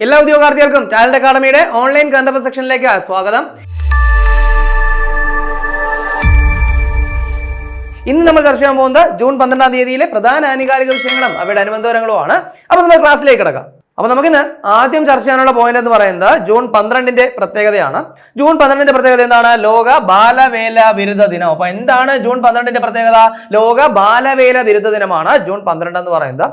എല്ലാ ഉദ്യോഗാർത്ഥികൾക്കും talent അക്കാഡമിയുടെ online കണ്ടപ്പ് സെക്ഷനിലേക്ക് സ്വാഗതം. ഇന്ന് നമ്മൾ ചർച്ച ചെയ്യാൻ പോകുന്നത് ജൂൺ പന്ത്രണ്ടാം തീയതിയിലെ പ്രധാന ആനുകാലിക വിഷയങ്ങളും അവയുടെ അനുബന്ധപരങ്ങളുമാണ് അപ്പോൾ നമ്മൾ ക്ലാസ്സിലേക്ക് കിടക്കാം. അപ്പൊ നമുക്കിന്ന് ആദ്യം ചർച്ച ചെയ്യാനുള്ള പോയിന്റ് എന്ന് പറയുന്നത് ജൂൺ പന്ത്രണ്ടിന്റെ പ്രത്യേകതയാണ്. ജൂൺ പന്ത്രണ്ടിന്റെ പ്രത്യേകത എന്താണ്? ലോക ബാലവേല വിരുദ്ധ ദിനം. അപ്പൊ എന്താണ് ജൂൺ പന്ത്രണ്ടിന്റെ പ്രത്യേകത? ലോക ബാലവേല വിരുദ്ധ ദിനമാണ് ജൂൺ പന്ത്രണ്ട് എന്ന് പറയുന്നത്.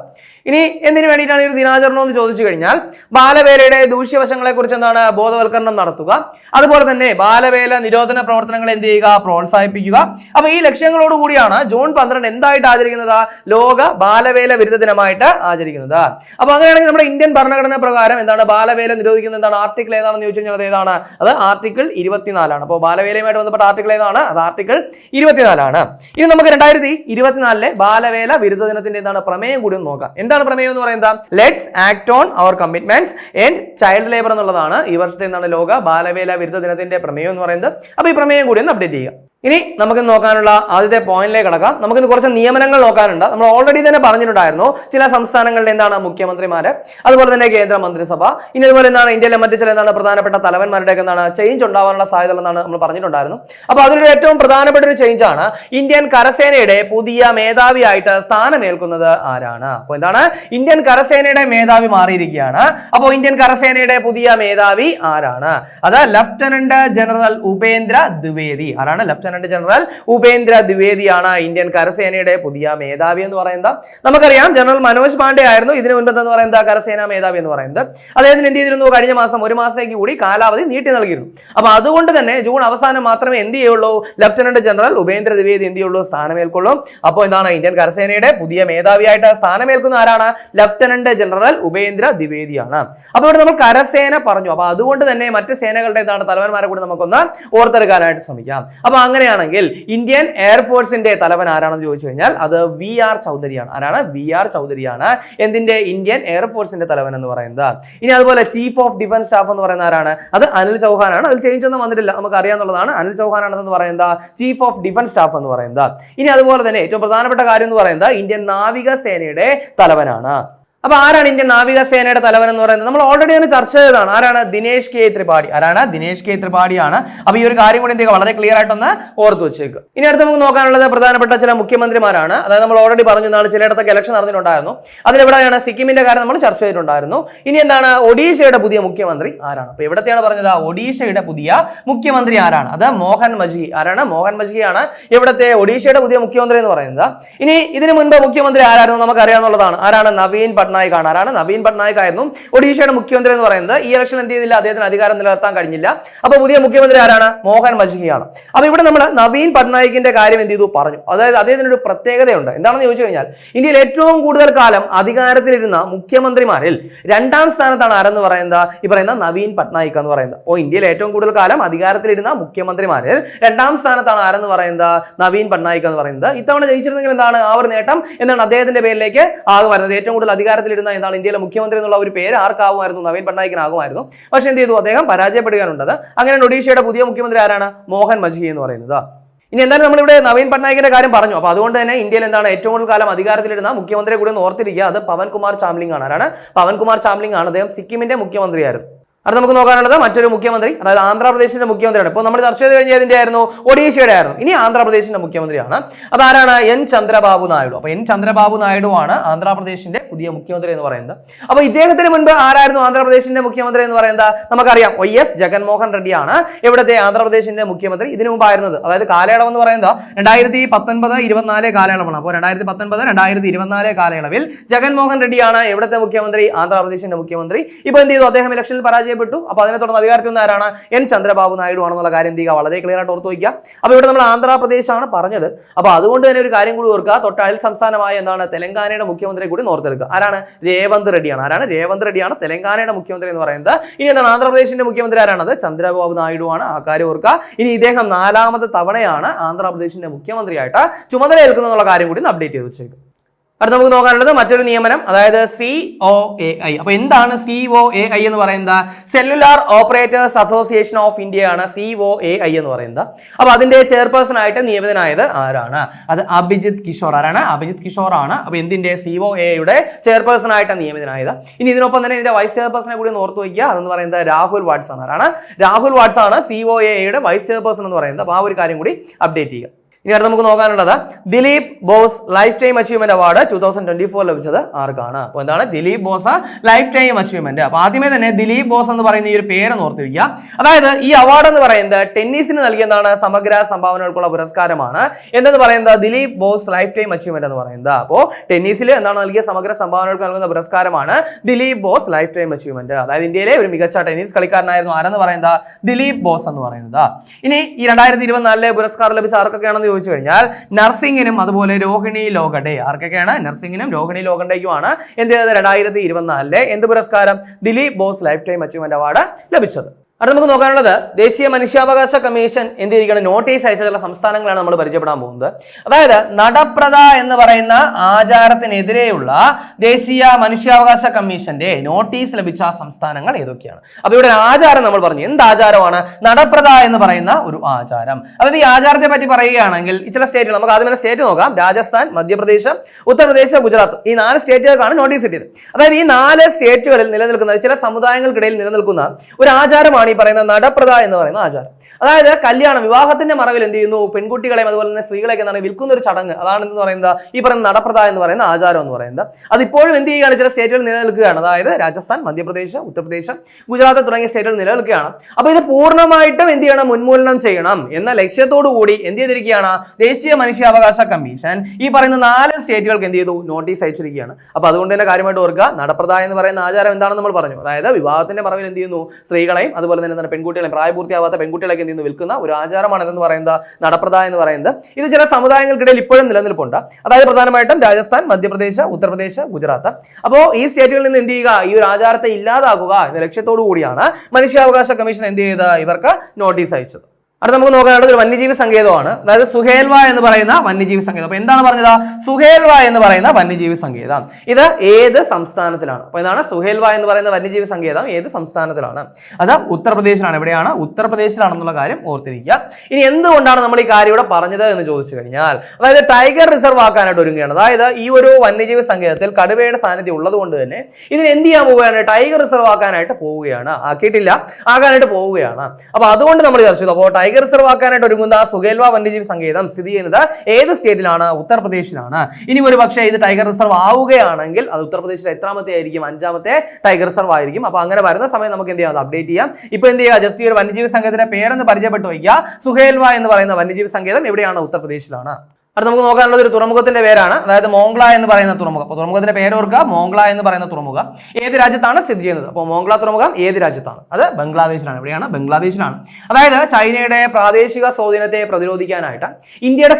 ഇനി എന്തിനു വേണ്ടിയിട്ടാണ് ഈ ഒരു ദിനാചരണം എന്ന് ചോദിച്ചു കഴിഞ്ഞാൽ ബാലവേലയുടെ ദൂഷ്യവശങ്ങളെ കുറിച്ച് എന്താണ് ബോധവൽക്കരണം നടത്തുക അതുപോലെ തന്നെ ബാലവേല നിരോധന പ്രവർത്തനങ്ങൾ എന്ത് ചെയ്യുക? പ്രോത്സാഹിപ്പിക്കുക. അപ്പൊ ഈ ലക്ഷ്യങ്ങളോട് കൂടിയാണ് ജൂൺ പന്ത്രണ്ട് എന്തായിട്ട് ആചരിക്കുന്നത്? ലോക ബാലവേല വിരുദ്ധ ദിനമായിട്ട് ആചരിക്കുന്നത്. അപ്പൊ അങ്ങനെയാണെങ്കിൽ നമ്മുടെ ഇന്ത്യൻ ഭരണഘടന പ്രകാരം എന്താണ് ബാലവേല നിരോധിക്കുന്നത്? എന്താണ് ആർട്ടിക്കിൾ ഏതാണെന്ന് ചോദിച്ചു കഴിഞ്ഞാൽ അത് ഏതാണ്? അത് ആർട്ടിക്കിൾ ഇരുപത്തിനാലാണ് അപ്പോൾ ബാലവേലയുമായിട്ട് ബന്ധപ്പെട്ട ആർട്ടിക്കിൾ ഏതാണ്? അത് ആർട്ടിക്കിൾ ഇരുപത്തിനാലാണ് ഇനി നമുക്ക് രണ്ടായിരത്തി ഇരുപത്തിനാലിലെ ബാലവേല വിരുദ്ധ ദിനത്തിന്റെ എന്താണ് പ്രമേയം കൂടി ഒന്ന് നോക്കാം. എന്താണ് പ്രമേയം എന്ന് പറയുന്നത്? Let's act on our commitments and child labour എന്നുള്ളതാണ് ഈ വർഷത്തെ എന്താണ് ലോക ബാലവേല വിരുദ്ധ ദിനത്തിന്റെ പ്രമേയം എന്ന് പറയുന്നത്. അപ്പോൾ ഈ പ്രമേയം കൂടി ഒന്ന് അപ്ഡേറ്റ് ചെയ്യുക. ഇനി നമുക്ക് നോക്കാനുള്ള ആദ്യത്തെ പോയിന്റിലേക്ക് കടക്കാം. നമുക്കിന്ന് കുറച്ച് നിയമനങ്ങൾ നോക്കാനുണ്ട്. നമ്മൾ ഓൾറെഡി തന്നെ പറഞ്ഞിട്ടുണ്ടായിരുന്നു. ചില സംസ്ഥാനങ്ങളുടെ എന്താണ് മുഖ്യമന്ത്രിമാര്? അതുപോലെ തന്നെ കേന്ദ്ര മന്ത്രിസഭ ഇനി അതുപോലെ എന്താണ് ഇന്ത്യയിലെ മറ്റ് ചില എന്താണ് പ്രധാനപ്പെട്ട തലവന്മാരുടെ എന്താണ് ചേഞ്ച് ഉണ്ടാവാനുള്ള സാധ്യത എന്നാണ് നമ്മൾ പറഞ്ഞിട്ടുണ്ടായിരുന്നു. അപ്പോൾ അതിലൊരു ഏറ്റവും പ്രധാനപ്പെട്ട ഒരു ചേഞ്ച് ആണ് ഇന്ത്യൻ കരസേനയുടെ പുതിയ മേധാവിയായിട്ട് സ്ഥാനമേൽക്കുന്നത് ആരാണ്? അപ്പോൾ എന്താണ്? ഇന്ത്യൻ കരസേനയുടെ മേധാവി മാറിയിരിക്കുകയാണ്. അപ്പോൾ ഇന്ത്യൻ കരസേനയുടെ പുതിയ മേധാവി ആരാണ്? അത് ലഫ്റ്റനന്റ് ജനറൽ ഉപേന്ദ്ര ദ്വിവേദി. ആരാണ്? ലഫ്റ്റനന്റ് ജനറൽ ഉപേന്ദ്ര ദ്വിവേദിയാണ് ഇന്ത്യൻ കരസേനയുടെ പുതിയ മേധാവി എന്ന് പറയുന്നത്. നമുക്കറിയാം ജനറൽ മനോജ് പാണ്ഡെ ആയിരുന്നു. ഇതിനു മുൻപ് എന്ന് പറയുന്നത് കരസേനാ മേധാവി എന്ന് പറയുന്നത്? അദ്ദേഹത്തിന് എന്ത് ചെയ്തിരുന്നു? കഴിഞ്ഞ മാസം ഒരു മാസത്തേക്ക് കൂടി കാലാവധി നീട്ടി നൽകിയിരുന്നു. അപ്പൊ അതുകൊണ്ട് തന്നെ ജൂൺ അവസാനം മാത്രമേ എന്ത് ചെയ്യുള്ളൂ? ലഫ്റ്റനന്റ് ജനറൽ ഉപേന്ദ്ര ദ്വിവേദി എന്ത് ചെയ്യുള്ളൂ? സ്ഥാനമേൽക്കുള്ളൂ. അപ്പോൾ എന്താണ് ഇന്ത്യൻ കരസേനയുടെ പുതിയ മേധാവിയായിട്ട് സ്ഥാനമേൽക്കുന്ന ആരാണ്? ലഫ്റ്റനന്റ് ജനറൽ ഉപേന്ദ്ര ദ്വിവേദിയാണ്. അപ്പോൾ ഇവിടെ നമ്മൾ കരസേന പറഞ്ഞു. അപ്പൊ അതുകൊണ്ട് തന്നെ മറ്റ് സേനകളുടെ എന്താണ് തലവന്മാരെ കൂടി നമുക്കൊന്ന് ഓർത്തെടുക്കാനായിട്ട് ശ്രമിക്കാം. അപ്പൊ അങ്ങനെയാണെങ്കിൽ ഇന്ത്യൻ എയർഫോഴ്സിന്റെ തലവൻ ആരാണെന്ന് ചോദിച്ചു കഴിഞ്ഞാൽ അത് വി ആർ ചൗധരിയാണ്. ആരാണ്? വി ആർ ചൗധരിയാണ്. എന്തിന്റെ? ഇന്ത്യൻ എയർഫോഴ്സിന്റെ തലവൻ എന്ന് പറയുന്നത്. ഇനി അതുപോലെ ചീഫ് ഓഫ് ഡിഫൻസ് സ്റ്റാഫ് എന്ന് പറയുന്ന ആരാണ്? അത് അനിൽ ചൗഹാനാണ്. അതിൽ ചേഞ്ച് ഒന്നും വന്നിട്ടില്ല. നമുക്ക് അറിയാന്നുള്ളതാണ് അനിൽ ചൗഹാനാണെന്ന് പറയുന്നത് ചീഫ് ഓഫ് ഡിഫൻസ് സ്റ്റാഫ് എന്ന് പറയുന്നത്. ഇനി അതുപോലെ തന്നെ ഏറ്റവും പ്രധാനപ്പെട്ട കാര്യം എന്ന് പറയുന്നത് ഇന്ത്യൻ നാവിക സേനയുടെ തലവനാണ്. അപ്പൊ ആരാണ് ഇന്ത്യൻ നാവികസേനയുടെ തലവൻ എന്ന് പറയുന്നത്? നമ്മൾ ഓൾറെഡി തന്നെ ചർച്ച ചെയ്തതാണ്. ആരാണ്? ദിനേശ് കെ ത്രിപാഠി. ആരാണ്? ദിനേശ് കെ ത്രിപാഠിയാണ്. അപ്പൊ ഈ ഒരു കാര്യം കൂടി എന്ത് വളരെ ക്ലിയർ ആയിട്ടൊന്ന് ഓർത്ത് വെച്ചേക്ക്. ഇനി അടുത്ത് നമുക്ക് നോക്കാനുള്ളത് പ്രധാനപ്പെട്ട ചില മുഖ്യമന്ത്രിമാരാണ്. അതായത് നമ്മൾ ഓൾറെഡി പറഞ്ഞു നാളെ ചിലയിടത്തൊക്കെ ഇലക്ഷൻ നടന്നിട്ടുണ്ടായിരുന്നു. അതിലെവിടെയാണ് സിക്കിമിന്റെ കാര്യം നമ്മൾ ചർച്ച ചെയ്തിട്ടുണ്ടായിരുന്നു. ഇനി എന്താണ് ഒഡീഷയുടെ പുതിയ മുഖ്യമന്ത്രി ആരാണ്? അപ്പൊ എവിടത്തെയാണ് പറഞ്ഞത്? ഒഡീഷയുടെ പുതിയ മുഖ്യമന്ത്രി ആരാണ്? അത് മോഹൻ മജി ആരാണ്? മോഹൻ മജിയാണ് ഇവിടുത്തെ ഒഡീഷയുടെ പുതിയ മുഖ്യമന്ത്രി എന്ന് പറയുന്നത്. ഇനി ഇതിനു മുൻപ് മുഖ്യമന്ത്രി ആരായിരുന്നു നമുക്കറിയാവുന്നതാണ്. ആരാണ്? നവീൻ പട്നായിക് ആണ്. ആരാണ്? നവീൻ പട്നായിക് ആയിരുന്നു. ഒഡീഷയുടെ മുഖ്യമന്ത്രി എന്ന് പറയുന്നത് ഈ ഇലക്ഷൻ എന്ത് ചെയ്തില്ല? അദ്ദേഹത്തിന് അധികാരം നിലനിർത്താൻ കഴിഞ്ഞില്ല. അപ്പൊ പുതിയ മുഖ്യമന്ത്രി ആരാണ്? മോഹൻ മജ്ഹിയാണ് അപ്പൊ ഇവിടെ നമ്മൾ നവീൻ പട്നായിക്കിന്റെ കാര്യം എന്ത് ചെയ്തു? പറഞ്ഞു. അതായത് അദ്ദേഹത്തിന് ഒരു പ്രത്യേകതയുണ്ട്. എന്താണെന്ന് ചോദിച്ചു കഴിഞ്ഞാൽ ഇന്ത്യയിൽ ഏറ്റവും കൂടുതൽ കാലം അധികാരത്തിലിരുന്ന മുഖ്യമന്ത്രിമാരിൽ രണ്ടാം സ്ഥാനത്താണ് ആരെന്ന് പറയുന്നത്? ഈ പറയുന്ന നവീൻ പട്നായിക് എന്ന് പറയുന്നത്. ഓ ഇന്ത്യയിൽ ഏറ്റവും കൂടുതൽ കാലം അധികാരത്തിലിരുന്ന മുഖ്യമന്ത്രിമാരിൽ രണ്ടാം സ്ഥാനത്താണ് ആരെന്ന് പറയുന്നത്? നവീൻ പട്നായിക് എന്ന് പറയുന്നത്. ഇത്തവണ ജയിച്ചിരുന്നെങ്കിൽ എന്താണ്? ആ ഒരു നേട്ടം എന്താണ് അദ്ദേഹത്തിന്റെ പേരിലേക്ക് ആകെ വരുന്നത്. ഏറ്റവും കൂടുതൽ അധികാരത്തിലിരുന്ന എന്താണ് ഇന്ത്യയിലെ മുഖ്യമന്ത്രി എന്നുള്ള ഒരു പേര് ആർക്കാവുമായിരുന്നു? നവീൻ പട്നായിക്കിനാകുമായിരുന്നു പക്ഷെ എന്ത് ചെയ്തു? അദ്ദേഹം പരാജയപ്പെടുകയാണുണ്ടത് അങ്ങനെ ഒഡീഷയുടെ പുതിയ മുഖ്യമന്ത്രി ആരാണ്? മോഹൻ മജ്ഹി എന്ന് പറയുന്നത്. ഇനി എന്തായാലും നമ്മളിവിടെ നവീൻ പട്നായിക്കിന്റെ കാര്യം പറഞ്ഞു. അപ്പോൾ അതുകൊണ്ട് തന്നെ ഇന്ത്യയിൽ എന്താണ് ഏറ്റവും കൂടുതൽ കാലം അധികാരത്തിലിരുന്ന മുഖ്യമന്ത്രിയെ കൂടി ഓർത്തിരിക്കുക. അത് പവൻ കുമാർ ചാംലിംഗ് ആണ് ആരാണ്? പവൻകുമാർ ചാംലിംഗ് ആണ് അദ്ദേഹം സിക്കിമിന്റെ മുഖ്യമന്ത്രിയായിരുന്നു. അടുത്ത നമുക്ക് നോക്കാനുള്ളത് മറ്റൊരു മുഖ്യമന്ത്രി അതായത് ആന്ധ്രാപ്രദേശിന്റെ മുഖ്യമന്ത്രിയാണ്. ഇപ്പോൾ നമ്മൾ ചർച്ച ചെയ്ത് കഴിഞ്ഞ ഏതിന്റെ ആയിരുന്നു ഒഡീഷയുടെ ആയിരുന്നു. ഇനി ആന്ധ്രാപ്രദേശിന്റെ മുഖ്യമന്ത്രിയാണ്. അതാരാണ്? എൻ. ചന്ദ്രബാബു നായിഡു. അപ്പോൾ എൻ. ചന്ദ്രബാബു നായിഡു ആണ് ആന്ധ്രാപ്രദേശിന്റെ പുതിയ മുഖ്യമന്ത്രി എന്ന് പറയുന്നത്. അപ്പോൾ ഇദ്ദേഹത്തിന് മുൻപ് ആരായിരുന്നു ആന്ധ്രാപ്രദേശിന്റെ മുഖ്യമന്ത്രി എന്ന് പറയുന്നത്? നമുക്കറിയാം. വൈ എസ് ജഗൻമോഹൻ റെഡ്ഡിയാണ്. ഇവിടുത്തെ ആന്ധ്രാപ്രദേശിന്റെ മുഖ്യമന്ത്രി ഇതിനു മുമ്പായിരുന്നത്. അതായത് കാലയളവ് എന്ന് പറയുന്നത് രണ്ടായിരത്തി പത്തൊൻപത് ഇരുപത്തിനാല് കാലയളവാണ്. അപ്പോൾ രണ്ടായിരത്തി പത്തൊൻപത് രണ്ടായിരത്തി ഇരുപത്തിനാല് കാലയളവിൽ ജഗൻമോഹൻ റെഡ്ഡിയാണ് ഇവിടുത്തെ മുഖ്യമന്ത്രി ആന്ധ്രാപ്രദേശിന്റെ മുഖ്യമന്ത്രി. ഇപ്പോൾ എന്ത് ചെയ്തു? അദ്ദേഹം ഇലക്ഷനിൽ പരാജയപ്പെട്ടു. അപ്പോൾ അതിനെ തുടർന്ന് അധികാരത്തിൽ നിന്ന് ആരാണ്? എൻ. ചന്ദ്രബാബു നായിഡു ആണെന്നുള്ള കാര്യം ചെയ്യുക വളരെ ക്ലിയർ ആയിട്ട് ഓർത്ത് വയ്ക്കുക. അപ്പോൾ ഇവിടെ നമ്മൾ ആന്ധ്രാപ്രദേശാണ് പറഞ്ഞത്. അപ്പോൾ അതുകൊണ്ട് തന്നെ ഒരു കാര്യം കൂടി ഓർക്കുക. തൊട്ടയൽ സംസ്ഥാനമായ എന്താണ്? തെലങ്കാനയുടെ മുഖ്യമന്ത്രി കൂടി ഓർത്തെടുക്കുക. ആരാണ്? രേവന്ത് റെഡ്ഡിയാണ്. ആരാണ്? രേവന്ത് റെഡ്ഡിയാണ്. തെലങ്കാനയുടെ മുഖ്യമന്ത്രി എന്ന് പറയുന്നത്. ഇനി എന്താണ്? ആന്ധ്രാപ്രദേശിന്റെ മുഖ്യമന്ത്രി ആരാണത്? ചന്ദ്രബാബു നായിഡു ആണ്. ആ കാര്യം ഓർക്കുക. ഇനി ഇദ്ദേഹം നാലാമത്തെ തവണയാണ് ആന്ധ്രാപ്രദേശിന്റെ മുഖ്യമന്ത്രിയായിട്ട് ചുമതല ഏൽക്കുന്നത് കാര്യം കൂടി അപ്ഡേറ്റ് ചെയ്ത് വെച്ചേക്കും. അടുത്ത നമുക്ക് നോക്കാനുള്ളത് മറ്റൊരു നിയമനം അതായത് സി ഒ എ ഐ അപ്പൊ എന്താണ് സി ഒ എ ഐ എന്ന് പറയുന്നത്? Cellular operators association of India ആണ് സി ഒ എ ഐ എന്ന് പറയുന്നത്. അപ്പൊ അതിന്റെ ചെയർപേഴ്സൺ ആയിട്ട് നിയമിതനായത് ആരാണ്? അത് അഭിജിത് കിഷോർ. ആരാണ്? അഭിജിത് കിഷോർ ആണ്. അപ്പൊ എന്തിന്റെ? സി ഒ എയുടെ ചെയർപേഴ്സൺ ആയിട്ട് നിയമിതനായത്. ഇനി ഇതിനൊപ്പം തന്നെ ഇതിന്റെ വൈസ് ചെയർപേഴ്സണെ കൂടി ഓർത്ത് വയ്ക്കുക. അതെന്ന് പറയുന്നത് രാഹുൽ വാട്സ് ആണ് ആരാണ്? രാഹുൽ വാട്സ് ആണ് സി ഒ എയുടെ വൈസ് ചെയർപേഴ്സൺ എന്ന് പറയുന്നത്. അപ്പൊ ആ ഒരു കാര്യം കൂടി അപ്ഡേറ്റ് ചെയ്യുക. ഇനി അടുത്ത് നമുക്ക് നോക്കാനുള്ളത് Dilip Bose lifetime achievement award two thousand twenty four ലഭിച്ചത് ആർക്കാണ്? അപ്പോൾ എന്താണ്? Dilip Bose lifetime achievement അപ്പോൾ ആദ്യമേ തന്നെ ദിലീപ് ബോസ് എന്ന് പറയുന്ന ഈ ഒരു പേര് ഓർത്തിരിക്കുക. അതായത് ഈ അവാർഡ് എന്ന് പറയുന്നത് ടെന്നീസിന് നൽകിയതാണ് സമഗ്ര സംഭാവനകൾക്കുള്ള പുരസ്കാരമാണ്. എന്തെന്ന് പറയുന്നത്? Dilip Bose lifetime achievement എന്ന് പറയുന്നത്. അപ്പോൾ ടെന്നീസിൽ എന്താണ് നൽകിയ സമഗ്ര സംഭാവനകൾക്ക് നൽകുന്ന പുരസ്കാരമാണ് Dilip Bose lifetime achievement അതായത് ഇന്ത്യയിലെ ഒരു മികച്ച ടെന്നീസ് കളിക്കാരനായിരുന്നു ആരെന്ന് പറയുന്നത്? ദിലീപ് ബോസ് എന്ന് പറയുന്നത്. ഇനി ഈ രണ്ടായിരത്തി ഇരുപത്തിനാലിലെ പുരസ്കാരം ലഭിച്ച ആർക്കൊക്കെയാണെന്ന് ചോദിച്ചു കഴിഞ്ഞാൽ നർസിംഗിനും അതുപോലെ രോഹിണി ലോകഡെ ആർക്കൊക്കെയാണ്? നർസിംഗിനും രോഹിണി ലോകണ്ടയ്ക്കുമാണ് എന്ത് ചെയ്തത്? രണ്ടായിരത്തി ഇരുപത്തിനാലിലെ എന്ത് പുരസ്കാരം? Dilip Bose lifetime achievement award ലഭിച്ചത്. അടുത്ത നമുക്ക് നോക്കാനുള്ളത് ദേശീയ മനുഷ്യാവകാശ കമ്മീഷൻ എന്ത് ചെയ്തിരിക്കണം നോട്ടീസ് ചില സംസ്ഥാനങ്ങളാണ് നമ്മൾ പരിചയപ്പെടാൻ പോകുന്നത്. അതായത് നടപ്രത എന്ന് പറയുന്ന ആചാരത്തിനെതിരെയുള്ള ദേശീയ മനുഷ്യാവകാശ കമ്മീഷന്റെ നോട്ടീസ് ലഭിച്ച സംസ്ഥാനങ്ങൾ ഏതൊക്കെയാണ്? അപ്പൊ ഇവിടെ ആചാരം നമ്മൾ പറഞ്ഞു. എന്ത് ആചാരമാണ്? നടപ്രത എന്ന് പറയുന്ന ഒരു ആചാരം. അതായത് ഈ ആചാരത്തെ പറ്റി പറയുകയാണെങ്കിൽ ചില സ്റ്റേറ്റുകൾ നമുക്ക് ആദ്യം സ്റ്റേറ്റ് നോക്കാം. രാജസ്ഥാൻ മധ്യപ്രദേശ് ഉത്തർപ്രദേശ് ഗുജറാത്ത്. ഈ നാല് സ്റ്റേറ്റുകൾക്കാണ് നോട്ടീസ് കിട്ടിയത്. അതായത് ഈ നാല് സ്റ്റേറ്റുകളിൽ നിലനിൽക്കുന്ന ചില സമുദായങ്ങൾക്കിടയിൽ നിലനിൽക്കുന്ന ഒരു ആചാരമാണ് ഈ പറയുന്ന നടപ്രത എന്ന് പറയുന്ന ആചാരം. അതായത് കല്യാണം വിവാഹത്തിന്റെ മറവിൽ എന്ത് ചെയ്യുന്നു? പെൺകുട്ടികളെയും അതുപോലെ തന്നെ സ്ത്രീകളെയൊക്കെ എന്താണ് വിൽക്കുന്ന ഒരു ചടങ്ങ്. അതാണ് എന്ന് പറയുന്നത്? ഈ പറയുന്ന നടപ്രത എന്ന് പറയുന്ന ആചാരം എന്ന് പറയുന്നത്. അതിപ്പോഴും എന്ത് ചെയ്യുകയാണ്? ചില സ്റ്റേറ്റുകൾ നിലനിൽക്കുകയാണ്. അതായത് രാജസ്ഥാൻ മധ്യപ്രദേശ് ഉത്തർപ്രദേശ് ഗുജറാത്ത് തുടങ്ങിയ സ്റ്റേറ്റുകൾ നിലനിൽക്കുകയാണ്. അപ്പൊ ഇത് പൂർണമായിട്ടും എന്ത് ചെയ്യണം? ഉന്മൂലനം ചെയ്യണം എന്ന ലക്ഷ്യത്തോടു കൂടി എന്ത് ചെയ്തിരിക്കുകയാണ്? ദേശീയ മനുഷ്യാവകാശ കമ്മീഷൻ ഈ പറയുന്ന നാല് സ്റ്റേറ്റുകൾക്ക് എന്ത് ചെയ്തു? നോട്ടീസ് അയച്ചിരിക്കുകയാണ്. അപ്പൊ അതുകൊണ്ട് തന്നെ കാര്യമായിട്ട് ഓർക്കുക നടപ്രദ എന്ന് പറയുന്ന ആചാരം എന്താണെന്ന് നമ്മൾ പറഞ്ഞു. അതായത് വിവാഹത്തിന്റെ മറവിൽ എന്ത് ചെയ്യുന്നു? സ്ത്രീകളെയും അതുപോലെ തന്നെ എന്താണ് പെൺകുട്ടികളെ പ്രായപൂർത്തിയാവാത്ത പെൺകുട്ടികളൊക്കെ എന്ത് വിൽക്കുന്ന ഒരു ആചാരമാണ് എന്ന് പറയുന്നത് നടപ്രദ എന്ന് പറയുന്നത്. ഇത് ചില സമുദായങ്ങൾക്കിടയിൽ ഇപ്പോഴും നിലനിൽപ്പുണ്ട്. അതായത് പ്രധാനമായിട്ടും രാജസ്ഥാൻ മധ്യപ്രദേശ് ഉത്തർപ്രദേശ് ഗുജറാത്ത്. അപ്പോൾ ഈ സ്റ്റേറ്റുകളിൽ നിന്ന് എന്ത് ചെയ്യുക? ഈ ഒരു ആചാരത്തെ ഇല്ലാതാക്കുക എന്ന ലക്ഷ്യത്തോടു കൂടിയാണ് മനുഷ്യാവകാശ കമ്മീഷൻ എന്ത് ചെയ്ത് ഇവർക്ക് നോട്ടീസ് അയച്ചത്. അടുത്ത നമുക്ക് നോക്കാനുള്ളത് ഒരു വന്യജീവി സങ്കേതമാണ്. അതായത് സുഹേൽവ എന്ന് പറയുന്ന വന്യജീവി സങ്കേതം. അപ്പൊ എന്താണ് പറഞ്ഞത്? സുഹേൽവ എന്ന് പറയുന്ന വന്യജീവി സങ്കേതം. ഇത് ഏത് സംസ്ഥാനത്തിലാണ്? അപ്പൊ ഇതാണ് സുഹേൽവ എന്ന് പറയുന്ന വന്യജീവി സങ്കേതം ഏത് സംസ്ഥാനത്തിലാണ്? അത് ഉത്തർപ്രദേശിലാണ്. എവിടെയാണ്? ഉത്തർപ്രദേശിലാണെന്നുള്ള കാര്യം ഓർത്തിരിക്കുക. ഇനി എന്തുകൊണ്ടാണ് നമ്മൾ ഈ കാര്യം ഇവിടെ പറഞ്ഞത് എന്ന് ചോദിച്ചു കഴിഞ്ഞാൽ അതായത് ടൈഗർ റിസർവ് ആക്കാനായിട്ട് ഒരുങ്ങുകയാണ്. അതായത് ഈ ഒരു വന്യജീവി സങ്കേതത്തിൽ കടുവയുടെ സാന്നിധ്യം ഉള്ളത് കൊണ്ട് തന്നെ ഇതിന് എന്ത് ചെയ്യാൻ പോവുകയാണ്? ടൈഗർ റിസർവ് ആക്കാനായിട്ട് പോവുകയാണ്. ആക്കിയിട്ടില്ല. ആകാനായിട്ട് പോവുകയാണ്. അപ്പൊ അതുകൊണ്ട് നമ്മൾ ചർച്ച ചെയ്തു അപ്പോൾ ടൈഗർ റിസർവ് ആക്കാനായിട്ട് ഒരുങ്ങുന്ന സുഗേൽവ വന്യജീവി സങ്കേതം സ്ഥിതി ചെയ്യുന്നത് ഏത് സ്റ്റേറ്റിലാണ്? ഉത്തർപ്രദേശിലാണ്. ഇനി ഒരു പക്ഷേ ഇത് ടൈഗർ റിസർവ് ആവുകയാണെങ്കിൽ അത് ഉത്തർപ്രദേശിലെ എത്രാമത്തെ ആയിരിക്കും? അഞ്ചാമത്തെ ടൈഗർ റിസർവ് ആയിരിക്കും. അപ്പൊ അങ്ങനെ വരുന്ന സമയം നമുക്ക് എന്ത് ചെയ്യാം? അപ്ഡേറ്റ് ചെയ്യാം. ഇപ്പൊ എന്ത് ചെയ്യുക? ജസ്റ്റ് ഈ ഒരു വന്യജീവി സംഘത്തിന്റെ പേരൊന്ന് പരിചയപ്പെട്ടു വയ്ക്കുക. സുഹേൽവ എന്ന് പറയുന്ന വന്യജീവി സങ്കേതം എവിടെയാണ്? ഉത്തർപ്രദേശിലാണ്. അടുത്ത നമുക്ക് നോക്കാനുള്ളത് ഒരു തുറമുഖത്തിന്റെ പേരാണ്. അതായത് മോംഗ്ല എന്ന് പറയുന്ന തുറമുഖം. അപ്പോൾ തുറമുഖത്തിന്റെ പേര് ഓർക്കുക മോംഗ്ല എന്ന് പറയുന്ന തുറമുഖം ഏത് രാജ്യത്താണ് സ്ഥിതി ചെയ്യുന്നത്? അപ്പോൾ മോംഗ്ല തുറമുഖം ഏത് രാജ്യത്താണ്? അത് ബംഗ്ലാദേശിലാണ്. എവിടെയാണ് ബംഗ്ലാദേശിലാണ്. അതായത് ചൈനയുടെ പ്രാദേശിക സ്വാധീനത്തെ പ്രതിരോധിക്കാനായിട്ട് ഇന്ത്യയുടെ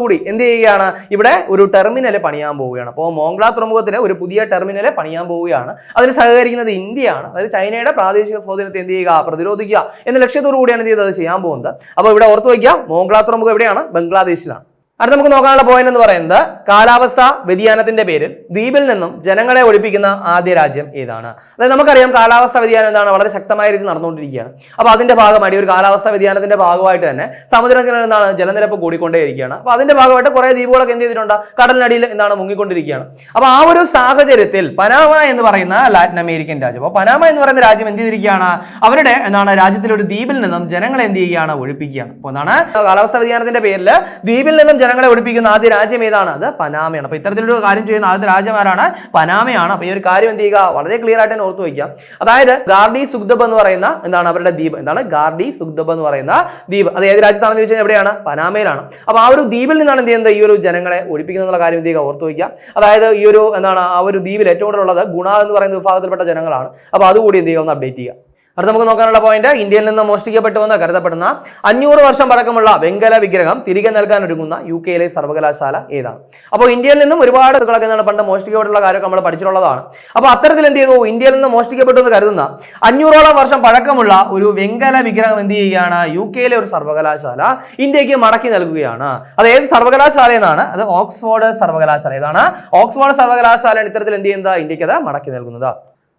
കൂടി എന്ത് ചെയ്യുകയാണ്? ഇവിടെ ഒരു ടെർമിനൽ പണിയാൻ പോവുകയാണ്. അപ്പോൾ മോംഗ്ല തുറമുഖത്തിന് ഒരു പുതിയ ടെർമിനൽ പണിയാൻ പോവുകയാണ്. അതിന് സഹകരിക്കുന്നത് ഇന്ത്യയാണ്. അതായത് ചൈനയുടെ പ്രാദേശിക സ്വാധീനത്തെ എന്ത് ചെയ്യുക? പ്രതിരോധിക്കുക എന്ന ലക്ഷ്യത്തോടു കൂടിയാണ് എന്ത് ചെയ്തത് ചെയ്യാൻ പോകുന്നത്. അപ്പോൾ ഇവിടെ ഓർത്ത് വയ്ക്കുക. മോംഗ്ല തുറമുഖം എവിടെയാണ്? ബംഗ്ലാദേശിലാണ്. അടുത്ത നമുക്ക് നോക്കാനുള്ള പോയിന്റ് എന്ന് പറയുന്നത് കാലാവസ്ഥ വ്യതിയാനത്തിന്റെ പേരിൽ ദ്വീപിൽ നിന്നും ജനങ്ങളെ ഒഴിപ്പിക്കുന്ന ആദ്യ രാജ്യം ഏതാണ്? അതായത് നമുക്കറിയാം കാലാവസ്ഥ വ്യതിയാനം എന്താണ്? വളരെ ശക്തമായ രീതിയിൽ നടന്നുകൊണ്ടിരിക്കുകയാണ്. അപ്പോൾ അതിന്റെ ഭാഗമായിട്ട് ഒരു കാലാവസ്ഥ വ്യതിയാനത്തിന്റെ ഭാഗമായിട്ട് തന്നെ സമുദ്രത്തിൽ എന്താണ് ജലനിരപ്പ് കൂടിക്കൊണ്ടേയിരിക്കുകയാണ്. അപ്പോൾ അതിന്റെ ഭാഗമായിട്ട് കുറെ ദ്വീപുകളൊക്കെ എന്ത് ചെയ്തിട്ടുണ്ട്? കടലിനടിയിൽ എന്താണ് മുങ്ങിക്കൊണ്ടിരിക്കുകയാണ്. അപ്പോൾ ആ ഒരു സാഹചര്യത്തിൽ പനാമ എന്ന് പറയുന്ന ലാറ്റിൻ അമേരിക്കൻ രാജ്യം അപ്പോൾ പനാമ എന്ന് പറയുന്ന രാജ്യം എന്ത് ചെയ്തിരിക്കുകയാണ്? അവരുടെ എന്താണ് രാജ്യത്തിലെ ഒരു ദ്വീപിൽ നിന്നും ജനങ്ങളെ എന്ത് ചെയ്യുകയാണ്? ഒഴിപ്പിക്കുകയാണ്. അപ്പോൾ എന്താണ്? കാലാവസ്ഥ വ്യതിയാനത്തിന്റെ പേരിൽ ദ്വീപിൽ നിന്നും ജനങ്ങളെ ഒഴിപ്പിക്കുന്ന ആദ്യ രാജ്യം ഏതാണ്? അത് പനാമയാണ്. അപ്പോൾ ഇത്തരത്തിലൊരു കാര്യം ചെയ്യുന്ന ആദ്യ രാജ്യം ആരാണ് പനാമയാണ്. അപ്പോൾ ഈ ഒരു കാര്യം എന്ത് ചെയ്യുക? വളരെ ക്ലിയർ ആയിട്ട് തന്നെ ഓർത്തു വയ്ക്കുക. അതായത് ഗാർഡി സുഗ്ദബ് എന്ന് പറയുന്ന എന്താണ് അവരുടെ ദ്വീപ്? എന്താണ്? ഗാർഡി സുഗ്ദബ് എന്ന് പറയുന്ന ദ്വീപ്. അത് ഏത് രാജ്യത്താണെന്ന് ചോദിച്ചാൽ എവിടെയാണ്? പനാമയിലാണ്. അപ്പോൾ ആ ഒരു ദ്വീപിൽ നിന്നാണ് എന്ത് ചെയ്യുന്നത്? ഈ ഒരു ജനങ്ങളെ ഒഴിപ്പിക്കുന്ന എന്നുള്ള കാര്യം എന്ത് ചെയ്യുക? ഓർത്തു വയ്ക്കുക. അതായത് ഈ ഒരു എന്താണ് ആ ഒരു ദ്വീപിൽ ഏറ്റവും കൂടുതലുള്ളത് ഗുണ എന്ന് പറയുന്ന വിഭാഗത്തിൽപ്പെട്ട ജനങ്ങളാണ്. അപ്പോൾ അതുകൂടി എന്ത് ചെയ്യുക? ഒന്ന് അപ്ഡേറ്റ് ചെയ്യുക. അടുത്ത നമുക്ക് നോക്കാനുള്ള പോയിന്റ് ഇന്ത്യയിൽ നിന്ന് മോഷ്ടിക്കപ്പെട്ടുവെന്ന് കരുതപ്പെടുന്ന അഞ്ഞൂറ് വർഷം പഴക്കമുള്ള വെങ്കല വിഗ്രഹം തിരികെ നൽകാൻ ഒരുങ്ങുന്ന യു കെയിലെ സർവകലാശാല ഏതാണ്? അപ്പോൾ ഇന്ത്യയിൽ നിന്നും ഒരുപാട് ഇതുകളൊക്കെ എന്താണ് പണ്ട് മോഷ്ടിക്കപ്പെട്ടുള്ള കാര്യമൊക്കെ നമ്മൾ പഠിച്ചിട്ടുള്ളതാണ്. അപ്പോൾ അത്തരത്തിൽ എന്ത് ചെയ്തു? ഇന്ത്യയിൽ നിന്ന് മോഷ്ടിക്കപ്പെട്ടു എന്ന് കരുതുന്ന അഞ്ഞൂറോളം വർഷം പഴക്കമുള്ള ഒരു വെങ്കല വിഗ്രഹം എന്ത് ചെയ്യുകയാണ്? യു കെയിലെ ഒരു സർവകലാശാല ഇന്ത്യയ്ക്ക് മടക്കി നൽകുകയാണ്. അത് ഏത് സർവകലാശാല എന്നാണ്? അത് ഓക്സ്ഫോർഡ് സർവകലാശാല ഏതാണ്? ഓക്സ്ഫോർഡ് സർവകലാശാലയാണ് ഇത്തരത്തിൽ എന്ത് ചെയ്യുന്നത്? ഇന്ത്യയ്ക്ക് അത് മടക്കി നൽകുന്നത്.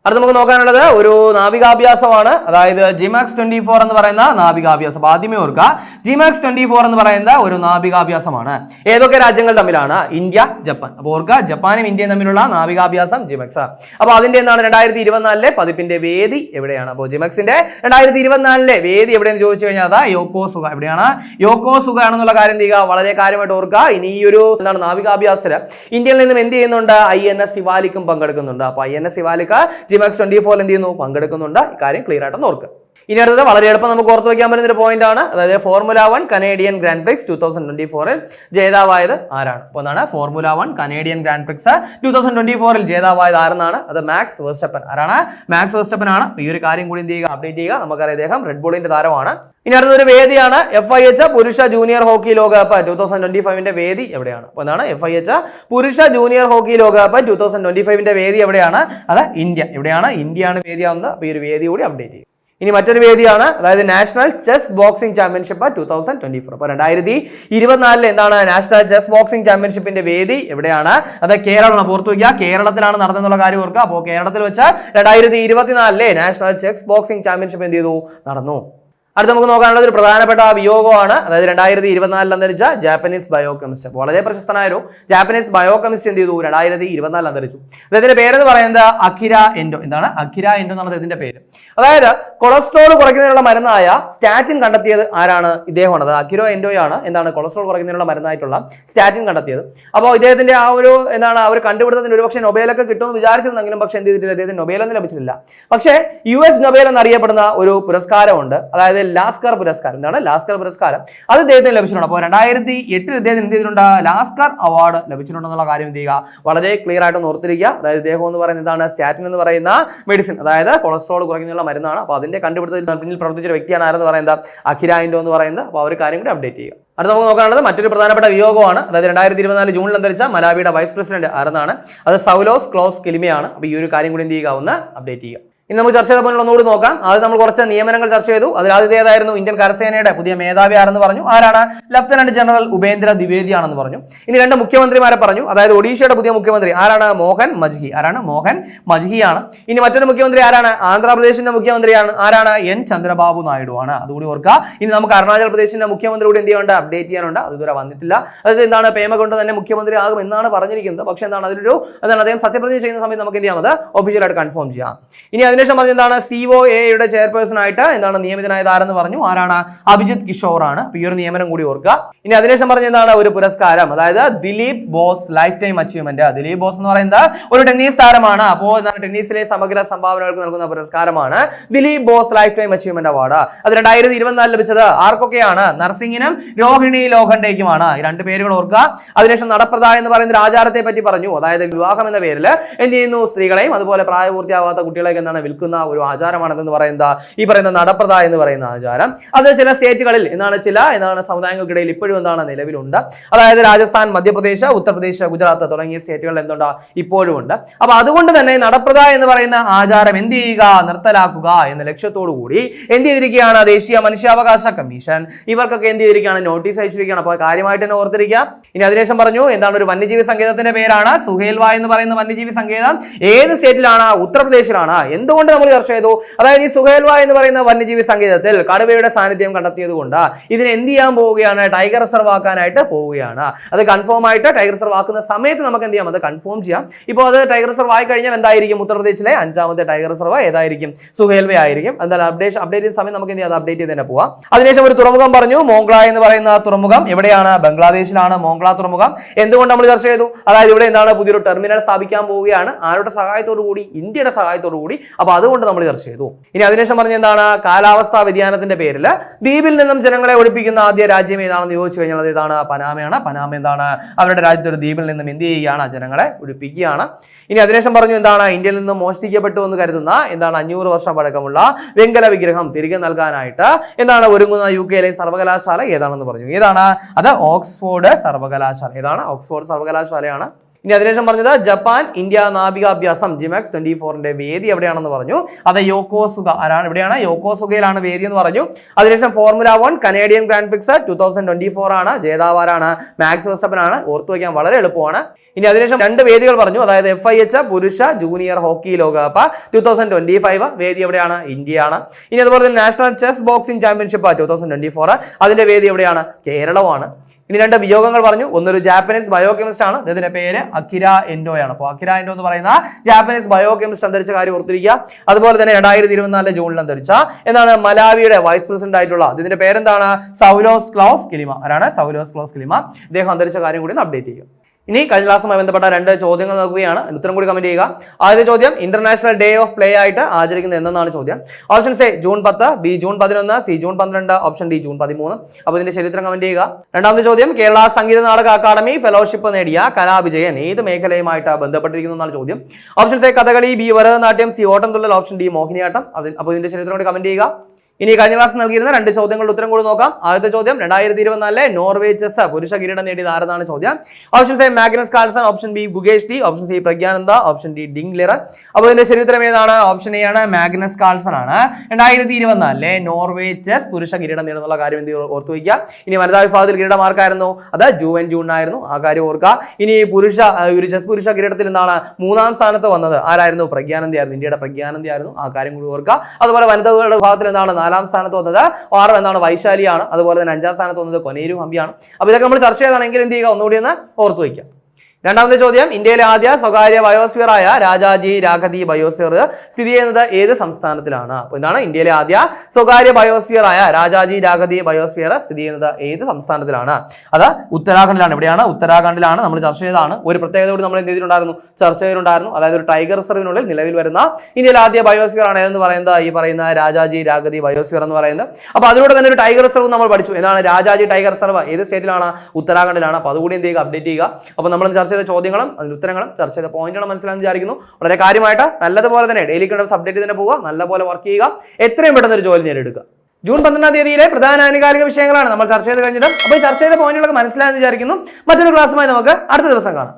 അടുത്ത് നമുക്ക് നോക്കാനുള്ളത് ഒരു നാവികാഭ്യാസമാണ്. അതായത് ജിമാക്സ് ട്വന്റി ഫോർ എന്ന് പറയുന്ന നാവികാഭ്യാസം. ആദ്യമേ ഓർക്കുക ജിമാക്സ് ട്വന്റി ഫോർ എന്ന് പറയുന്ന ഒരു നാവികാഭ്യാസമാണ്. ഏതൊക്കെ രാജ്യങ്ങൾ തമ്മിലാണ്? India Japan. അപ്പോൾ ഓർക്കുക ജപ്പാനും ഇന്ത്യയും തമ്മിലുള്ള നാവികാഭ്യാസം ജിമക്സ് അപ്പോൾ അതിന്റെ എന്താണ്? രണ്ടായിരത്തി ഇരുപത്തിനാലിലെ പതിപ്പിന്റെ വേദി എവിടെയാണ്? അപ്പോൾ ജിമക്സിന്റെ രണ്ടായിരത്തി ഇരുപത്തിനാലിലെ വേദി എവിടെയെന്ന് ചോദിച്ചു കഴിഞ്ഞാൽ അതാ യോക്കോ സുഖ എവിടെയാണ്? യോക്കോ സുഖ ആണെന്നുള്ള കാര്യം ചെയ്യുക? വളരെ കാര്യമായിട്ട് ഓർക്കുക. ഇനി ഈ ഒരു എന്താണ് നാവികാഭ്യാസത്തിൽ ഇന്ത്യയിൽ നിന്നും എന്ത് ചെയ്യുന്നുണ്ട്? ഐ എൻ എസ് ശിവാലിക്കും പങ്കെടുക്കുന്നുണ്ട്. അപ്പോൾ I N S Shivalik JIMEX twenty four എന്ത് ചെയ്യുന്നു? പങ്കെടുക്കുന്നുണ്ട്. ഇക്കാര്യം ക്ലിയർ ആയിട്ടൊന്ന് ഓർക്കുക. ഇനി അടുത്തത് വളരെ എളുപ്പം നമുക്ക് ഓർത്ത് വയ്ക്കാൻ പറ്റുന്ന ഒരു പോയിന്റ് ആണ്. അതായത് Formula One Canadian Grand Prix two thousand twenty ഫോറിൽ ജേതാവായത് ആരാണ്? അപ്പോൾ എന്താണ്? Formula One Canadian Grand Prix two thousand twenty ഫോറിൽ ജേതാവായത് ആരെന്നാണ്? അത് മാക്സ് വേർസ്റ്റപ്പൻ ആരാണ്? മാക്സ് വേർസ്റ്റപ്പൻ ആണ്. ഈ ഒരു കാര്യം കൂടി എന്ത് ചെയ്യുക? അപ്ഡേറ്റ് ചെയ്യുക. നമുക്കറിയാം ഇദ്ദേഹം റെഡ് ബോളിന്റെ താരമാണ്. ഇനി അടുത്തൊരു വേദിയാണ്. എഫ് ഐ എച്ച് പുരുഷ ജൂനിയർ ഹോക്കി ലോകകപ്പ് ടൂ തൗസൻഡ് ട്വന്റി ഫൈവിന്റെ വേദി എവിടെയാണ്? അപ്പോൾ എന്താണ്? എഫ് ഐ എച്ച് പുരുഷ ജൂനിയർ ഹോക്കി ലോകകപ്പ് ടൂ തൗസൻഡ് ട്വന്റി ഫൈവിന്റെ വേദി എവിടെയാണ്? അത് ഇന്ത്യ. എവിടെയാണ്? ഇന്ത്യയാണ് വേദിയാവുന്നത്. അപ്പോൾ ഈ ഒരു വേദി കൂടി അപ്ഡേറ്റ് ചെയ്യും ഇനി മറ്റൊരു വേദിയാണ് അതായത് national chess boxing championship two thousand twenty four അപ്പോൾ രണ്ടായിരത്തി ഇരുപത്തിനാലിൽ എന്താണ് നാഷണൽ ചെസ് ബോക്സിംഗ് ചാമ്പ്യൻഷിപ്പിന്റെ വേദി എവിടെയാണ്? അത് കേരളമാണ് പുറത്തു വയ്ക്കുക. കേരളത്തിലാണ് നടന്നെന്നുള്ള കാര്യം ഓർക്കുക. അപ്പോൾ കേരളത്തിൽ വെച്ച് രണ്ടായിരത്തി ഇരുപത്തിനാലിലെ നാഷണൽ ചെസ് ബോക്സിംഗ് ചാമ്പ്യൻഷിപ്പ് എന്ത് ചെയ്തു? നടന്നു. അടുത്ത നമുക്ക് നോക്കാനുള്ളത് ഒരു പ്രധാനപ്പെട്ട വിയോഗമാണ്. അതായത് രണ്ടായിരത്തി ഇരുപത്തിനാലിൽ അന്തരിച്ച ജാപ്പനീസ് ബയോ കെമിസ്റ്റ് വളരെ പ്രശസ്തനായ ഒരു ജാപ്പനീസ് ബയോ കെമിസ്റ്റ് എന്ത് ചെയ്തു? രണ്ടായിരത്തി ഇരുപത്തിനാലിൽ അന്തരിച്ചു. അദ്ദേഹത്തിന്റെ പേരെന്ന് പറയുന്നത് അഖിര എൻഡോ. എന്താണ്? അഖിര എൻഡോ എന്നാണ് അദ്ദേഹത്തിന്റെ പേര്. അതായത് കൊളസ്ട്രോൾ കുറയ്ക്കുന്നതിനുള്ള മരുന്നായ സ്റ്റാറ്റിൻ കണ്ടെത്തിയത് ആരാണ്? ഇദ്ദേഹമാണ്. അത് അഖിരോ എൻഡോയാണ്. എന്താണ്? കൊളസ്ട്രോൾ കുറയ്ക്കുന്നതിനുള്ള മരുന്നായിട്ടുള്ള സ്റ്റാറ്റിൻ കണ്ടെത്തിയത്. അപ്പോൾ ഇദ്ദേഹത്തിന്റെ ആ ഒരു എന്താണ്? ആ ഒരു കണ്ടുപിടുത്തത്തിന് ഒരുപക്ഷെ നൊബേലൊക്കെ കിട്ടുമെന്ന് വിചാരിച്ചിരുന്നെങ്കിലും പക്ഷേ എന്ത് ചെയ്തിട്ടില്ല. അദ്ദേഹത്തിന് നൊബേലൊന്നും ലഭിച്ചിട്ടില്ല. പക്ഷേ യു എസ് നൊബേൽ എന്നറിയപ്പെടുന്ന ഒരു പുരസ്കാരമുണ്ട്. അതായത് ലാസ്കർ പുരസ്കാരം. എന്താണ് ലാസ്കർ പുരസ്കാരം. അത് ഇദ്ദേഹത്തിന് ലഭിച്ചിട്ടുണ്ട്. അപ്പോൾ രണ്ടായിരത്തി എട്ടിൽ ഇദ്ദേഹത്തിന് എന്ത് ചെയ്തിട്ടുണ്ട്? ലാസ്കർ അവാർഡ് ലഭിച്ചിട്ടുണ്ടെന്നുള്ള കാര്യം എന്ത് ചെയ്യുക? വളരെ ക്ലിയർ ആയിട്ട് ഓർത്തിരിക്കുക. അതായത് ഇദ്ദേഹം എന്ന് പറയുന്നത് എന്താണ്? സ്റ്റാറ്റിൻ എന്ന് പറയുന്ന മെഡിസിൻ അതായത് കൊളസ്ട്രോൾ കുറയ്ക്കുന്നതിനുള്ള മരുന്നാണ്. അപ്പോൾ അതിന്റെ കണ്ടുപിടുത്തത്തിൽ പിന്നിൽ പ്രവർത്തിച്ച വ്യക്തിയാണ് ആരെന്ന് പറയുന്നത്? അഖിരായിൻഡോ എന്ന് പറയുന്നത്. അപ്പോൾ ആ ഒരു കാര്യം കൂടി അപ്ഡേറ്റ് ചെയ്യുക. അടുത്ത നമുക്ക് നോക്കാനുള്ളത് മറ്റൊരു പ്രധാനപ്പെട്ട വിയോഗമാണ്. അതായത് രണ്ടായിരത്തി ഇരുപത്തിനാല് ജൂണിൽ അന്തരിച്ച മലാവിയുടെ വൈസ് പ്രസിഡന്റ് ആരെന്നാണ്? അത് സൗലോസ് ക്ലോസ് കിലിമയാണ്. അപ്പോൾ ഈ ഒരു കാര്യം കൂടി എന്ത് ചെയ്യുക? ഒന്ന് അപ്ഡേറ്റ് ചെയ്യുക. ഇനി നമുക്ക് ചർച്ച ചെയ്ത പോലുള്ള ഒന്നുകൂടി നോക്കാം. ആദ്യം നമ്മൾ കുറച്ച് നിയമനങ്ങൾ ചർച്ച ചെയ്തു. അതിൽ ആദ്യത്തേതായിരുന്നു ഇന്ത്യൻ കരസേനയുടെ പുതിയ മേധാവി ആരെന്ന് പറഞ്ഞു. ആരാണ്? ലഫ്റ്റനന്റ് ജനറൽ ഉപേന്ദ്ര ദ്വിവേദി ആണെന്ന് പറഞ്ഞു. ഇനി രണ്ട് മുഖ്യമന്ത്രിമാരെ പറഞ്ഞു. അതായത് ഒഡീഷയുടെ പുതിയ മുഖ്യമന്ത്രി ആരാണ്? മോഹൻ മജ്ഹി. ആരാണ്? മോഹൻ മജ്ഹിയാണ് ഇനി മറ്റൊരു മുഖ്യമന്ത്രി ആരാണ്? ആന്ധ്രാപ്രദേശിന്റെ മുഖ്യമന്ത്രിയാണ്. ആരാണ്? എൻ. ചന്ദ്രബാബു നായിഡു ആണ്. അതുകൂടി ഓർക്കുക. ഇനി നമുക്ക് അരുണാചൽ പ്രദേശിന്റെ മുഖ്യമന്ത്രി കൂടി എന്ത് ചെയ്യാനുണ്ട്? അപ്ഡേറ്റ് ചെയ്യാനുണ്ട്. അത് ഇതുവരെ വന്നിട്ടില്ല. അതായത് എന്താണ്? പേമ കൊണ്ട് തന്നെ മുഖ്യമന്ത്രി ആകും എന്നാണ് പറഞ്ഞിരിക്കുന്നത്. പക്ഷേ എന്താണ്? അതിലൊരു എന്താണ്? അദ്ദേഹം സത്യപ്രതിജ്ഞ ചെയ്യുന്ന സമയത്ത് നമുക്ക് എന്ത് ചെയ്യാമത് ഒഫീഷ്യലായിട്ട് കൺഫേം ചെയ്യാം. ഇനി അതിനുശേഷം പറഞ്ഞ എന്താണ്? സി ഒ എയുടെ ചെയർപേഴ്സൺ ആയിട്ട് എന്താണ് നിയമിതനായത് ആരെന്ന് പറഞ്ഞു. ആരാണ്? അഭിജിത് കിഷോർ ആണ് അപ്പൊ ഈ ഒരു നിയമനം കൂടി ഓർക്കുക. ഇനി അതിനുശേഷം പറഞ്ഞ എന്താണ്? ഒരു പുരസ്കാരം. അതായത് Dilip Bose lifetime achievement Dilip Bose എന്ന് പറയുന്നത് ഒരു ടെന്നീസ് താരമാണ്. അപ്പോൾ എന്താണ്? ടെന്നീസിലെ സമഗ്ര സംഭാവനകൾക്ക് നൽകുന്ന പുരസ്കാരമാണ് Dilip Bose lifetime achievement award അത് രണ്ടായിരത്തി ഇരുപത്തിനാലിൽ ലഭിച്ചത് ആർക്കൊക്കെയാണ്? നർസിംഗിനും രോഹിണി ലോഖണ്ഡേക്കുമാണ്. ഈ രണ്ട് പേരുകൾ ഓർക്കുക. അതിനുശേഷം നടപ്രദ എന്ന് പറയുന്ന ഒരു ആചാരത്തെ പറ്റി പറഞ്ഞു. അതായത് വിവാഹം എന്ന പേരിൽ എന്ത് ചെയ്യുന്നു? സ്ത്രീകളെയും അതുപോലെ പ്രായപൂർത്തിയാവാത്ത കുട്ടികളെയൊക്കെ എന്താണ് വിൽക്കുന്ന ഒരു ആചാരമാണെന്ന് പറയുന്നത് ഈ പറയുന്ന നടപ്രദ എന്ന് പറയുന്ന ആചാരം. അത് ചില സ്റ്റേറ്റുകളിൽ എന്നാണ് ചില എന്നാണ് സമുദായങ്ങൾക്കിടയിൽ ഇപ്പോഴും എന്താണ് നിലവിലുണ്ട്. അതായത് രാജസ്ഥാൻ മധ്യപ്രദേശ് ഉത്തർപ്രദേശ് ഗുജറാത്ത് തുടങ്ങിയ സ്റ്റേറ്റുകളിൽ എന്തുണ്ട്? ഇപ്പോഴും ഉണ്ട്. അപ്പൊ അതുകൊണ്ട് തന്നെ നടപ്രദ എന്ന് പറയുന്ന ആചാരം എന്ത് ചെയ്യുക? നിർത്തലാക്കുക എന്ന ലക്ഷ്യത്തോടു കൂടി എന്ത് ചെയ്തിരിക്കുകയാണ് ദേശീയ മനുഷ്യാവകാശ കമ്മീഷൻ. ഇവർക്കൊക്കെ എന്ത് ചെയ്തിരിക്കുകയാണ്? നോട്ടീസ് അയച്ചിരിക്കുകയാണ്. അപ്പോൾ കാര്യമായിട്ട് തന്നെ ഓർത്തിരിക്കുക. ഇനി അതിനുശേഷം പറഞ്ഞു എന്താണ് ഒരു വന്യജീവി സങ്കേതത്തിന്റെ പേരാണ്? സുഹേൽവ എന്ന് പറയുന്ന വന്യജീവി സങ്കേതം. ഏത് സ്റ്റേറ്റിലാണ്? ഉത്തർപ്രദേശിലാണ്. എന്തുകൊണ്ട് നമ്മൾ ചർച്ച ചെയ്തു. അതായത് ഈ സുഹേൽവ എന്ന് പറയുന്ന വന്യജീവി സംഗീതത്തിൽ കടുവയുടെ സാന്നിധ്യം കണ്ടെത്തിയത് കൊണ്ട് ഇതിനെ എന്ത് ചെയ്യാൻ പോവുകയാണ്? ടൈഗർ റിസർവ് ആക്കാനായിട്ട് പോവുകയാണ്. അത് കൺഫേം ആയിട്ട് ടൈഗർ റിസർവ് ആക്കുന്ന സമയത്ത് നമുക്ക് എന്ത് ചെയ്യാം? അത് കൺഫേം ചെയ്യാം. ഇപ്പോൾ അത് ടൈഗർ റിസർവ് ആയി കഴിഞ്ഞാൽ എന്തായിരിക്കും? ഉത്തർപ്രദേശിലെ അഞ്ചാമത്തെ ടൈഗർ റിസർവ് ഏതായിരിക്കും? സുഹേൽവ ആയിരിക്കും. എന്തായാലും അപ്ഡേഷൻ അപ്ഡേറ്റ് ചെയ്ത സമയം നമുക്ക് എന്ത് ചെയ്യാം അത് അപ്ഡേറ്റ് ചെയ്ത് തന്നെ പോവാം. അതിനുശേഷം ഒരു തുറമുഖം പറഞ്ഞു. മോംഗ്ല എന്ന് പറയുന്ന തുറമുഖം എവിടെയാണ്? ബംഗ്ലാദേശിലാണ് മോംഗ്ല തുറമുഖം. എന്തുകൊണ്ട് നമ്മൾ ചർച്ച ചെയ്തു? അതായത് ഇവിടെ എന്താണ് പുതിയൊരു ടെർമിനൽ സ്ഥാപിക്കാൻ പോവുകയാണ്. ആരുടെ സഹായത്തോടു കൂടി ഇന്ത്യയുടെ സഹായത്തോടു കൂടി അപ്പൊ അതുകൊണ്ട് നമ്മൾ ചർച്ച ചെയ്തു. ഇനി അതിനുശേഷം പറഞ്ഞ എന്താണ്? കാലാവസ്ഥാ വ്യതിയാനത്തിന്റെ പേരിൽ ദ്വീപിൽ നിന്നും ജനങ്ങളെ ഒഴിപ്പിക്കുന്ന ആദ്യ രാജ്യം ഏതാണെന്ന് ചോദിച്ചു കഴിഞ്ഞാൽ ഇതാണ് പനാമയാണ്. പനാമ എന്താണ്? അവരുടെ രാജ്യത്തൊരു ദ്വീപിൽ നിന്നും എന്ത് ചെയ്യുകയാണ്? ജനങ്ങളെ ഒഴിപ്പിക്കുകയാണ് ഇനി അതിനുശേഷം പറഞ്ഞു എന്താണ്? ഇന്ത്യയിൽ നിന്നും മോഷ്ടിക്കപ്പെട്ടു എന്ന് കരുതുന്ന എന്താണ്? അഞ്ഞൂറ് വർഷം പഴക്കമുള്ള വെങ്കല വിഗ്രഹം തിരികെ നൽകാനായിട്ട് എന്താണ് ഒരുങ്ങുന്ന യു കെയിലെ സർവകലാശാല ഏതാണെന്ന് പറഞ്ഞു. ഏതാണ്? അത് ഓക്സ്ഫോർഡ് സർവകലാശാല. ഏതാണ്? ഓക്സ്ഫോർഡ് സർവകലാശാലയാണ്. ഇനി അതിനുശേഷം പറഞ്ഞത് ജപ്പാൻ ഇന്ത്യ നാവികാഭ്യാസം ജിമാക്സ് ട്വന്റി ഫോറിന്റെ വേദി എവിടെയാണെന്ന് പറഞ്ഞു. അത് യോക്കോസുക ആരാണ്? എവിടെയാണ് യോക്കോസുകയിലാണ് വേദി എന്ന് പറഞ്ഞു. അതിനുശേഷം formula one Canadian grand prix two thousand twenty four ആണ് ജേതാവാരാണ് മാക്സ് വെസ്റ്റപ്പൻ ആണ്. ഓർത്തു വയ്ക്കാൻ വളരെ എളുപ്പമാണ്. ഇനി അതിനുശേഷം രണ്ട് വേദികൾ പറഞ്ഞു. അതായത് എഫ് ഐ എച്ച് പുരുഷ ജൂനിയർ ഹോക്കി ലോകകപ്പ്. ടൂ തൗസൻഡ് ട്വന്റി ഫൈവ് വേദി എവിടെയാണ്? ഇന്ത്യയാണ്. ഇനി അതുപോലെ തന്നെ national chess boxing championship two thousand twenty four അതിന്റെ വേദി എവിടെയാണ്? കേരളമാണ്. ഇനി രണ്ട് വിയോഗങ്ങൾ പറഞ്ഞു. ഒന്നൊരു ജാപ്പനീസ് ബയോകെമിസ്റ്റ് ആണ്. അദ്ദേഹത്തിന്റെ പേര് അക്കിര എൻഡോയാണ് അപ്പോൾ അക്കിര എൻഡോ എന്ന് പറയുന്ന ജാപ്പനീസ് ബയോകെമിസ്റ്റ് അന്തരിച്ച കാര്യം ഓർത്തിരിക്കുക. അതുപോലെ തന്നെ രണ്ടായിരത്തി ഇരുപത്തിനാലിലെ ജൂണിൽ അന്തരിച്ച എന്നാണ് മലാവിയുടെ വൈസ് പ്രസിഡന്റ് ആയിട്ടുള്ള ഇതിന്റെ പേരെന്താണ്? സൗലോസ് ക്ലോസ് കിലിമ ആരാണ്? സൗലോസ് ക്ലോസ് കിലിമ അദ്ദേഹം അന്തരിച്ച കാര്യം കൂടി അപ്ഡേറ്റ് ചെയ്യുക ഇനി കഴിഞ്ഞ ക്ലാസ്സുമായി ബന്ധപ്പെട്ട രണ്ട് ചോദ്യങ്ങൾ നോക്കുകയാണ്. ഉത്തരം കൂടി കമന്റ് ചെയ്യുക. ആദ്യ ചോദ്യം ഇന്റർനാഷണൽ ഡേ ഓഫ് പ്ലേ ആയിട്ട് ആചരിക്കുന്നത് എന്നാണ് ചോദ്യം? ഓപ്ഷൻ എ ജൂൺ പത്ത് ബി ജൂൺ പതിനൊന്ന് സി ജൂൺ പന്ത്രണ്ട് ഓപ്ഷൻ ഡി ജൂൺ പതിമൂന്ന്. അപ്പോൾ ഇതിന്റെ ശരി ഉത്തരം കമന്റ് ചെയ്യുക. രണ്ടാമത്തെ ചോദ്യം കേരള സംഗീത നാടക അക്കാദമി ഫെലോഷിപ്പ് നേടിയ കലാവിജയൻ ഏത് മേഖലയുമായിട്ട് ബന്ധപ്പെട്ടിരിക്കുന്നു എന്നാണ് ചോദ്യം. Option A Kathakali B Bharatanatyam C Ottamthullal option D Mohiniyattam. അതിൽ അപ്പോൾ ഇതിന്റെ ശരി ഉത്തരം കൂടി കമന്റ് ചെയ്യുക. ഇനി കഴിഞ്ഞ ക്ലാസ് നൽകിയിരുന്ന രണ്ട് ചോദ്യങ്ങളുടെ ഉത്തരം കൂടി നോക്കാം. ആദ്യത്തെ ചോദ്യം രണ്ടായിരത്തി ഇരുപത്തിനാലിലെ നോർവേ ചെസ് പുരുഷ കിരീടം നേടിയത് ആരെന്നാണ് ചോദ്യം? Option A Magnus Carlsen option B Gukesh D. Option C Praggnanandhaa option D Ding Liren. അപ്പോൾ ഇതിന്റെ ശരി ഉത്തരം ഏതാണ്? ഓപ്ഷൻ എ ആണ് മാഗ്നസ് കാൾസൺ ആണ്. രണ്ടായിരത്തി ഇരുപത്തിനാലിലെ നോർവേ ചെസ് പുരുഷ കിരീടം നേടുന്നുള്ള കാര്യം എന്ത് ഓർത്തു വയ്ക്കുക. ഇനി വനിതാ വിഭാഗത്തിൽ കിരീടം ആർക്കായിരുന്നു? അത് ജൂവൻ ജൂൺ ആയിരുന്നു. ആ കാര്യം ഓർക്കുക. ഇനി പുരുഷ ഒരു ചെസ് പുരുഷ കിരീടത്തിൽ എന്താണ്? മൂന്നാം സ്ഥാനത്ത് വന്നത് ആരായിരുന്നു? പ്രജ്ഞാനന്ദയായിരുന്നു ഇന്ത്യയുടെ പ്രജ്ഞാനന്ദയായിരുന്നു ആ കാര്യം കൂടി ഓർക്കുക. അതുപോലെ വനിതകളുടെ വിഭാഗത്തിൽ എന്താണ്? നാലാം സ്ഥാനത്ത് വന്നത് ആറ് എന്താണ് വൈശാലിയാണ്. അതുപോലെ തന്നെ അഞ്ചാം സ്ഥാനത്ത് വന്നത് കൊനേരു ഹമ്പിയാണ് അപ്പോൾ ഇതൊക്കെ നമ്മൾ ചർച്ച ചെയ്താണെങ്കിൽ എന്ത് ചെയ്യുക? ഒന്നുകൂടി ഒന്ന് ഓർത്തു വയ്ക്കുക. രണ്ടാമത്തെ ചോദ്യം ഇന്ത്യയിലെ ആദ്യ സ്വകാര്യ ബയോസ്ഫിയറായ രാജാജി രാഗതി ബയോസ്ഫിയർ സ്ഥിതി ചെയ്യുന്നത് ഏത് സംസ്ഥാനത്തിലാണ്? അപ്പോൾ ഇതാണ് ഇന്ത്യയിലെ ആദ്യ സ്വകാര്യ ബയോസ്ഫിയറായ രാജാജി രാഗതി ബയോസ്ഫിയർ സ്ഥിതി ചെയ്യുന്നത് ഏത് സംസ്ഥാനത്തിലാണ്? അത് ഉത്തരാഖണ്ഡിലാണ്. എവിടെയാണ്? ഉത്തരാഖണ്ഡിലാണ് നമ്മൾ ചർച്ച ചെയ്തതാണ്. ഒരു പ്രത്യേകത കൂടി നമ്മൾ എന്ത് ചെയ്തിട്ടുണ്ടായിരുന്നു? ചർച്ച ചെയ്തിട്ടുണ്ടായിരുന്നു. അതായത് ഒരു ടൈഗർ റിസർവിനുള്ളിൽ നിലവിൽ വരുന്ന ഇന്ത്യയിലെ ആദ്യ ബയോസ്ഫിയർ ആണ് ഏതെന്ന് പറയുന്നത്? ഈ പറയുന്ന രാജാജി രാഗതി ബയോസ്ഫിയർ എന്ന് പറയുന്നത്. അപ്പോൾ അതിലൂടെ തന്നെ ഒരു ടൈഗർ റിസർവ് നമ്മൾ പഠിച്ചു. എന്താണ് രാജാജി ടൈഗർ റിസർവ്? ഏത് സ്റ്റേറ്റിലാണ്? ഉത്തരാഖണ്ഡിലാണ്. അപ്പോൾ അതുകൂടി എന്ത് ചെയ്യുക? അപ്ഡേറ്റ് ചെയ്യുക. അപ്പോൾ നമ്മൾ ചർച്ച ചെയ്ത ചോദ്യങ്ങളും അതിന്റെ ഉത്തരങ്ങളും ചർച്ച ചെയ്ത പോയിന്റുകളും മനസ്സിലാക്കി വിചാരിക്കുന്നു. വളരെ കാര്യമായിട്ട് നല്ലതുപോലെ തന്നെ ഡെയിലി കണ്ടം അപ്ഡേറ്റ് തന്നെ പോവുക. നല്ലപോലെ വർക്ക് ചെയ്യുക. എത്രയും പെട്ടെന്ന് ഒരു ജോലി നേടിയെടുക്കുക ജൂൺ പന്ത്രണ്ടാം തീയതിയിലെ പ്രധാന ആനുകാലിക വിഷയങ്ങളാണ് നമ്മൾ ചർച്ച ചെയ്ത് കഴിഞ്ഞത്. അപ്പോൾ ചർച്ച ചെയ്ത പോയിന്റുകളൊക്കെ മനസ്സിലായെന്ന് വിചാരിക്കുന്നു. മറ്റൊരു ക്ലാസ്സുമായി നമുക്ക് അടുത്ത ദിവസം കാണാം.